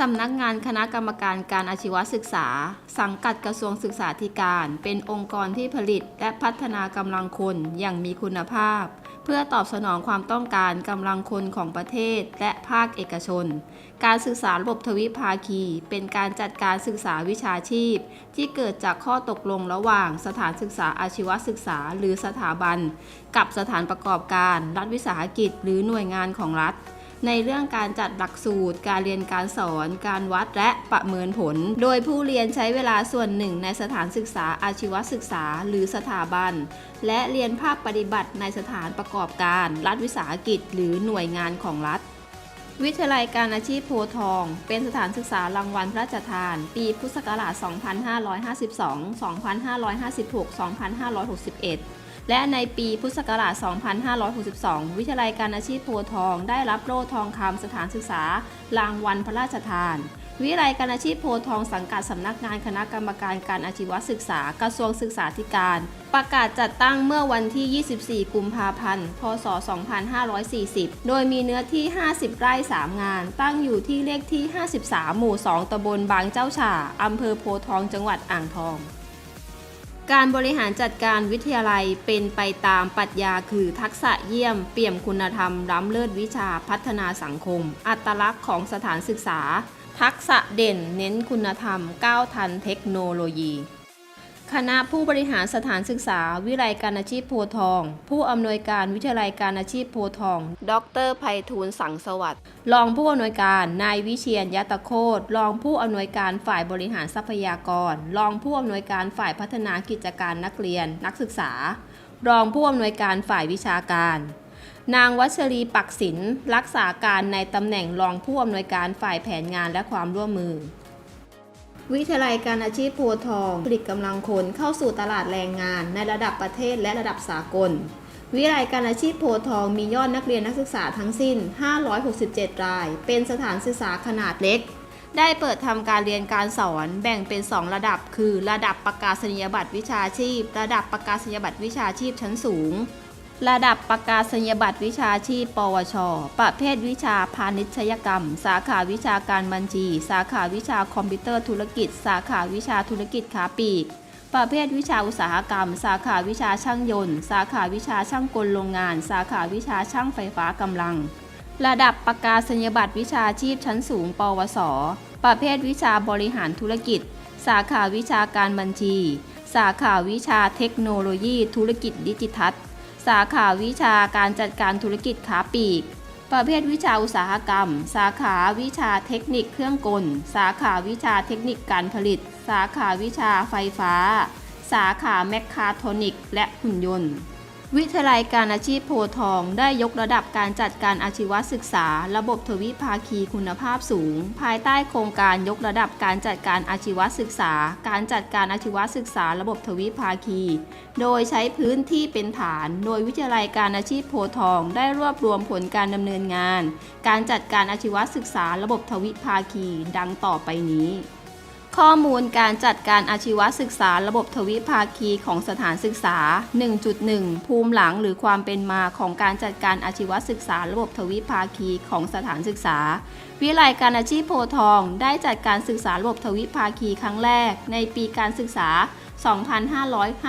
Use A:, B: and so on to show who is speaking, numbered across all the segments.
A: สำนักงานคณะกรรมการการอาชีวศึกษา สังกัดกระทรวงศึกษาธิการ เป็นองค์กรที่ผลิตและพัฒนากำลังคนอย่างมีคุณภาพ เพื่อตอบสนองความต้องการกำลังคนของประเทศและภาคเอกชน การศึกษาระบบทวิภาคี เป็นการจัดการศึกษาวิชาชีพ ที่เกิดจากข้อตกลงระหว่างสถานศึกษาอาชีวศึกษา หรือสถาบัน กับสถานประกอบการ รัฐวิสาหกิจ หรือหน่วยงานของรัฐ ในเรื่องการจัดหลักสูตร การเรียนการสอน การวัดและประเมินผล โดยผู้เรียนใช้เวลาส่วนหนึ่งในสถานศึกษาอาชีวศึกษา หรือสถาบัน และเรียนภาคปฏิบัติในสถานประกอบการ รัฐวิสาหกิจ หรือหน่วยงานของรัฐวิทยาลัยการอาชีพโพทอง เป็นสถานศึกษารางวัลพระราชทาน ปีพุทธศักราช 2552 2556 2561 และในปีพุทธศักราช 2562 วิทยาลัยการอาชีพโพทอง ได้รับโล่ทองคำสถานศึกษารางวัลพระราชทาน วิทยาลัยการอาชีพโพทองสังกัดสำนักงานคณะกรรมการการอาชีวศึกษากระทรวงศึกษาธิการ ประกาศจัดตั้งเมื่อวันที่ 24 กุมภาพันธ์ พศ 2540 โดยมีเนื้อที่ 50 ไร่ 3 งาน ตั้งอยู่ที่เลขที่ 53 หมู่ 2ตำบลบางเจ้าฉ่าอำเภอโพทองจังหวัดอ่างทอง การบริหารจัดการวิทยาลัยเป็นไปตามปรัชญาคือทักษะเยี่ยม เปี่ยมคุณธรรม ล้ำเลิศวิชาพัฒนาสังคม อัตลักษณ์ของสถานศึกษา ทักษะเด่นเน้นคุณธรรมก้าวทันเทคโนโลยี คณะผู้บริหารสถานศึกษา วิไลการอาชีพโพทอง ผู้อำนวยการวิทยาลัยการอาชีพโพทอง ดรไพฑูรย์สังสวัสดิ์รองผู้อำนวยการนายวิเชียนยะตะโคตรรองผู้อำนวยการฝ่ายบริหารทรัพยากร รองผู้อำนวยการฝ่ายพัฒนากิจการนักเรียน นักศึกษา รองผู้อำนวยการฝ่ายวิชาการ นางวัชรีปักศิลรักษาการในตำแหน่งรองผู้อำนวยการฝ่ายแผนงานและความร่วมมือ วิทยาลัยการอาชีพโพทองผลิตกำลังคนเข้าสู่ตลาดแรงงานในระดับประเทศและระดับสากล วิทยาลัยการอาชีพโพทองมียอดนักเรียนนักศึกษาทั้งสิ้น 567 ราย เป็นสถานศึกษาขนาดเล็ก ได้เปิดทำการเรียนการสอนแบ่งเป็น 2 ระดับ คือ ระดับประกาศนียบัตรวิชาชีพ ระดับประกาศนียบัตรวิชาชีพชั้นสูง ระดับประกาศนียบัตรวิชาชีพ ปวช ประเภทวิชาพาณิชยกรรม สาขาวิชาการบัญชี สาขาวิชาคอมพิวเตอร์ธุรกิจ สาขาวิชาธุรกิจค้าปลีก ประเภทวิชาอุตสาหกรรม สาขาวิชาช่างยนต์ สาขาวิชาช่างกลโรงงาน สาขาวิชาช่างไฟฟ้ากำลัง ระดับประกาศนียบัตรวิชาชีพชั้นสูง ปวส ประเภทวิชาบริหารธุรกิจ สาขาวิชาการบัญชี สาขาวิชาเทคโนโลยีธุรกิจดิจิทัล สาขาวิชาการจัดการธุรกิจค้าปลีก ประเภทวิชาอุตสาหกรรม สาขาวิชาเทคนิคเครื่องกล สาขาวิชาเทคนิคการผลิต สาขาวิชาไฟฟ้า สาขาแมคคาโทนิก และหุ่นยนต์ วิทยาลัยการอาชีพโพทองได้ยกระดับการจัดการอาชีวศึกษา ระบบทวิภาคีคุณภาพสูง ภายใต้โครงการยกระดับการจัดการอาชีวศึกษา การจัดการอาชีวศึกษา ระบบทวิภาคี โดยใช้พื้นที่เป็นฐาน โดยวิทยาลัยการอาชีพโพทอง ได้รวบรวมผลการดำเนินงาน การจัดการอาชีวศึกษา ระบบทวิภาคี ดังต่อไปนี้ ข้อมูลการจัดการอาชีวศึกษาระบบทวิภาคีของสถานศึกษา 1.1 ภูมิหลังหรือความเป็นมาของการจัดการอาชีวศึกษาระบบทวิภาคีของสถานศึกษา วิทยาลัยการอาชีพโพทองได้จัดการศึกษาระบบทวิภาคีครั้งแรก ในปีการศึกษา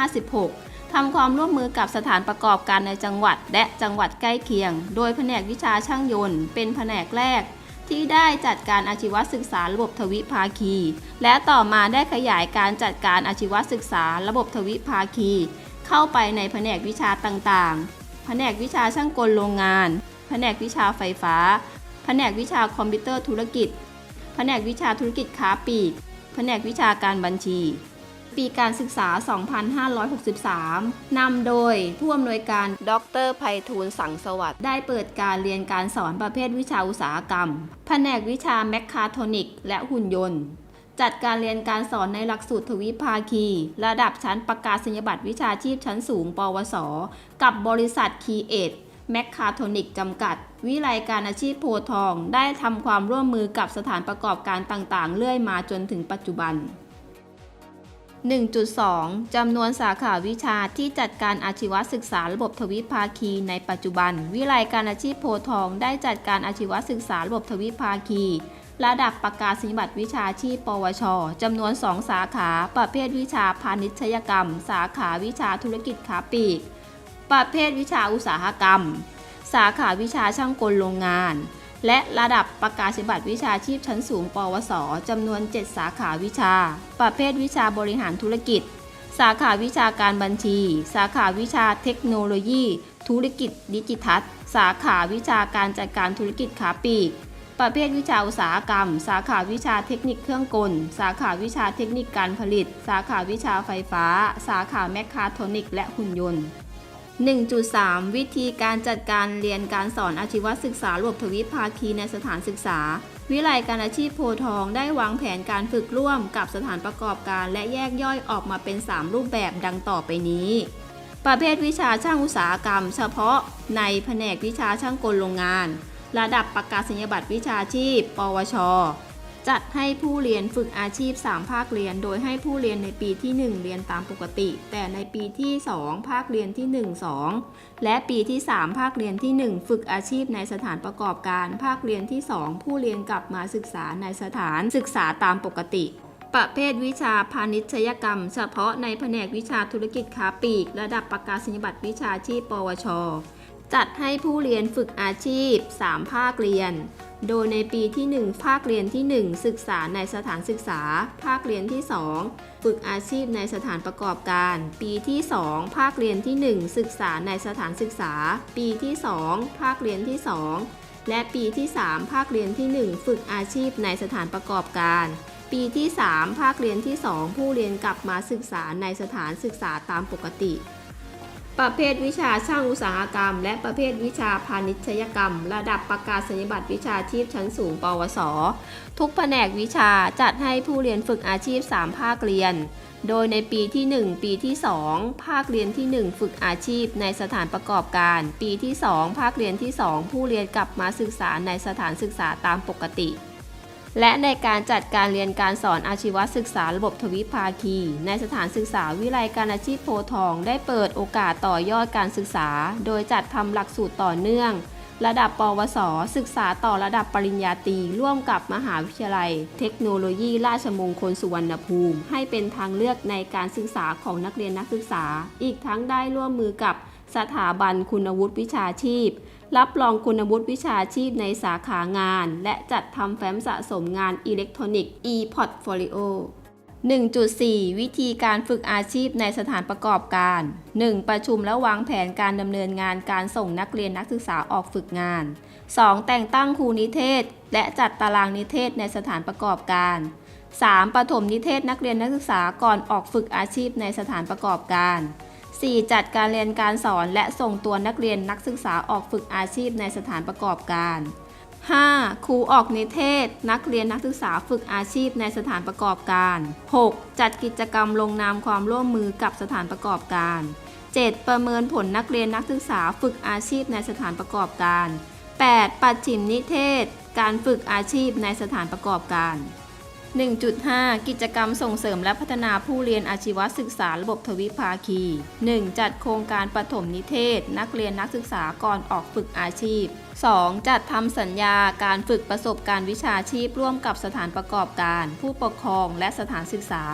A: 2556ทำความร่วมมือกับสถานประกอบการในจังหวัด และจังหวัดใกล้เคียง โดยแผนกวิชาช่างยนต์ เป็นแผนกแรก ที่ได้จัดการอาชีวศึกษาระบบทวิภาคี และต่อมาได้ขยายการจัดการอาชีวศึกษาระบบทวิภาคี เข้าไปในแผนกวิชาต่างๆ แผนกวิชาช่างกลโรงงาน แผนกวิชาไฟฟ้า แผนกวิชาคอมพิวเตอร์ธุรกิจ แผนกวิชาธุรกิจค้าปลีก แผนกวิชาการบัญชี ปีการศึกษา 2563 นำโดยผู้อำนวยการ ดรไพฑูรย์สังสวัสดิ์ได้เปิดการเรียนการสอนประเภทวิชาอุตสาหกรรม แผนกวิชาแมคคาโทนิก และหุ่นยนต์ จัดการเรียนการสอนในหลักสูตรทวิภาคี ระดับชั้นประกาศนียบัตรวิชาชีพชั้นสูง ปวส กับบริษัทคีเอทแมคคาโทนิกจำกัด วิไลการอาชีพโพธิ์ทอง ได้ทำความร่วมมือกับสถานประกอบการต่างๆ เรื่อยมาจนถึงปัจจุบัน 1.2 จำนวนสาขาวิชาที่จัดการอาชีวศึกษาระบบทวิภาคีในปัจจุบัน วิไลการอาชีพโพทองได้จัดการอาชีวศึกษาระบบทวิภาคี ระดับประกาศนียบัตรวิชาชีพ ปวช จำนวน 2 สาขา ประเภทวิชาพาณิชยกรรม สาขาวิชาธุรกิจค้าปลีก ประเภทวิชาอุตสาหกรรม สาขาวิชาช่างกลโรงงาน และระดับประกาศนียบัตรวิชาชีพชั้นสูง ปวส จำนวน 7 สาขาวิชา ประเภทวิชาบริหารธุรกิจ สาขาวิชาการบัญชี สาขาวิชาเทคโนโลยี ธุรกิจ ดิจิทัล สาขาวิชาการจัดการธุรกิจค้าปลีก ประเภทวิชาอุตสาหกรรม สาขาวิชาเทคนิคเครื่องกล สาขาวิชาเทคนิคการผลิต สาขาวิชาไฟฟ้า สาขาแมคคาทรอนิกและหุ่นยนต์ 1.3 วิธีการจัดการเรียนการสอนอาชีวศึกษาระบบทวิภาคีในสถานศึกษา วิไลการอาชีพโพทองได้วางแผนการฝึกร่วมกับสถานประกอบการและแยกย่อยออกมาเป็น 3 รูปแบบดังต่อไปนี้ ประเภทวิชาช่างอุตสาหกรรม เฉพาะในแผนกวิชาช่างกลโรงงาน ระดับประกาศนียบัตรวิชาชีพ ปวช จัดให้ผู้เรียนฝึกอาชีพ 3 ภาคเรียน โดยให้ผู้เรียนในปีที่ 1 เรียนตามปกติ แต่ในปีที่ 2 ภาคเรียนที่ 1 2 และปีที่ 3 ภาคเรียนที่ 1 ฝึกอาชีพในสถานประกอบการ ภาคเรียนที่ 2 ผู้เรียนกลับมาศึกษาในสถานศึกษาตามปกติ ประเภทวิชาพาณิชยกรรม เฉพาะในแผนกวิชาธุรกิจค้าปลีก ระดับประกาศนียบัตรวิชาชีพ ปวช จัดให้ผู้เรียนฝึกอาชีพ 3 ภาคเรียน โดยในปีที่ 1 ภาคเรียนที่ 1 ศึกษาในสถานศึกษา ภาคเรียนที่ 2 ฝึกอาชีพในสถานประกอบการ ปีที่ 2 ภาคเรียนที่ 1 ศึกษาในสถานศึกษา ปีที่ 2 ภาคเรียนที่ 2 และปีที่ 3 ภาคเรียนที่ 1 ฝึกอาชีพในสถานประกอบการปีที่ 3 ภาคเรียนที่ 2 ผู้เรียนกลับมาศึกษาในสถานศึกษาตามปกติ ประเภทวิชาช่างอุตสาหกรรม และประเภทวิชาพาณิชยกรรม ระดับประกาศนียบัตรวิชาชีพชั้นสูง ปวส ทุกแผนกวิชาจัดให้ผู้เรียนฝึกอาชีพ 3 ภาคเรียน โดยในปีที่ 1 ปีที่ 2 ภาคเรียนที่ 1 ฝึกอาชีพในสถานประกอบการ ปีที่ 2 ภาคเรียนที่ 2 ผู้เรียนกลับมาศึกษาในสถานศึกษาตามปกติ และในการจัดการเรียนการสอนอาชีวศึกษาระบบทวิภาคี ในสถานศึกษาวิไลการอาชีพโพทอง ได้เปิดโอกาสต่อยอดการศึกษา โดยจัดทำหลักสูตรต่อเนื่อง ระดับปวส ศึกษาต่อระดับปริญญาตรีร่วมกับมหาวิทยาลัย เทคโนโลยีราชมงคลสุวรรณภูมิ ให้เป็นทางเลือกในการศึกษาของนักเรียนนักศึกษา อีกทั้งได้ร่วมมือกับสถาบันคุณวุฒิวิชาชีพ รับรองคุณวุฒิวิชาชีพในสาขางาน และจัดทำแฟ้มสะสมงานอิเล็กทรอนิกส์ e-portfolio 1.4 วิธีการฝึกอาชีพในสถานประกอบการ 1. ประชุมและวางแผนการดำเนินงานการส่งนักเรียนนักศึกษาออกฝึกงาน 2. แต่งตั้งครูนิเทศ และจัดตารางนิเทศในสถานประกอบการ 3. ปฐมนิเทศนักเรียนนักศึกษาก่อนออกฝึกอาชีพในสถานประกอบการ 4. จัดการเรียนการสอนและส่งตัวนักเรียนนักศึกษาออกฝึกอาชีพในสถานประกอบการ 5. ครูออกนิเทศ นักเรียนนักศึกษาฝึกอาชีพในสถานประกอบการ 6. จัดกิจกรรมลงนามความร่วมมือกับสถานประกอบการ 7. ประเมินผลนักเรียนนักศึกษาฝึกอาชีพในสถานประกอบการ 8. ปัดฉิมนิเทศ การฝึกอาชีพในสถานประกอบการ 1.5 กิจกรรมส่งเสริมและพัฒนาผู้เรียนอาชีวศึกษาระบบทวิภาคี 1. จัดโครงการปฐมนิเทศ นักเรียนนักศึกษาก่อนออกฝึกอาชีพ 2. จัดทำสัญญาการฝึกประสบการณ์วิชาชีพร่วมกับสถานประกอบการ ผู้ปกครองและสถานศึกษา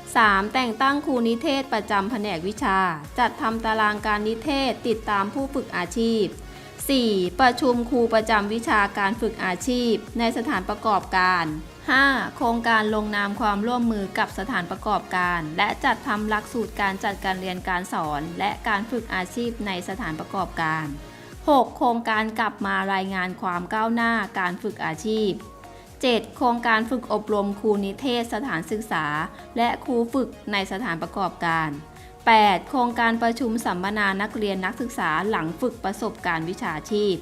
A: 3. แต่งตั้งครูนิเทศประจำแผนกวิชา จัดทำตารางการนิเทศติดตามผู้ฝึกอาชีพ 4. ประชุมครูประจำวิชาการฝึกอาชีพ ในสถานประกอบการ 5. โครงการลงนามความร่วมมือกับสถานประกอบการ และจัดทำหลักสูตรการจัดการเรียนการสอน และการฝึกอาชีพในสถานประกอบการ 6. โครงการกลับมารายงานความก้าวหน้าการฝึกอาชีพ 7. โครงการฝึกอบรมครูนิเทศสถานศึกษา และครูฝึกในสถานประกอบการ 8. โครงการประชุมสัมมนานักเรียนนักศึกษาหลังฝึกประสบการณ์วิชาชีพ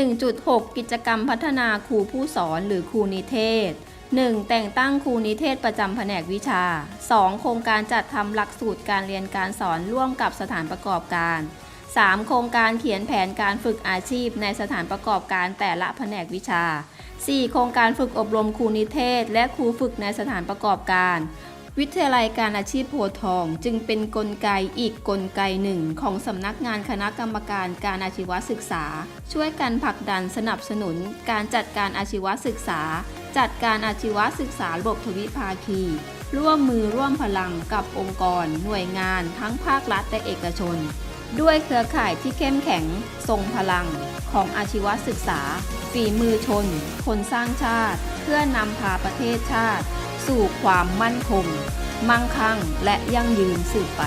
A: 1.6 กิจกรรมพัฒนาครูผู้สอนหรือครูนิเทศ 1. แต่งตั้งครูนิเทศประจำแผนกวิชา 2. โครงการจัดทำหลักสูตรการเรียนการสอนร่วมกับสถานประกอบการ 3. โครงการเขียนแผนการฝึกอาชีพในสถานประกอบการแต่ละแผนกวิชา 4. โครงการฝึกอบรมครูนิเทศ และครูฝึกในสถานประกอบการ วิทยาลัยการอาชีพโพทอง จึงเป็นนกลไกอีกกลไกหนึ่ง ของสำนักงานคณะกรรมการการอาชีวศึกษา ช่วยกันผลักดันสนับสนุน การจัดการอาชีวศึกษา จัดการอาชีวศึกษาระบบทวิภาคี ร่วมมือร่วมพลังกับองค์กร หน่วยงาน ทั้งภาครัฐและเอกชน ด้วยเครือข่ายที่เข้มแข็งทรงพลังของอาชีวศึกษา ฝีมือชน คนสร้างชาติ เพื่อนำพาประเทศชาติ สู่ความมั่นคง มั่งคั่งและยั่งยืนสืบไป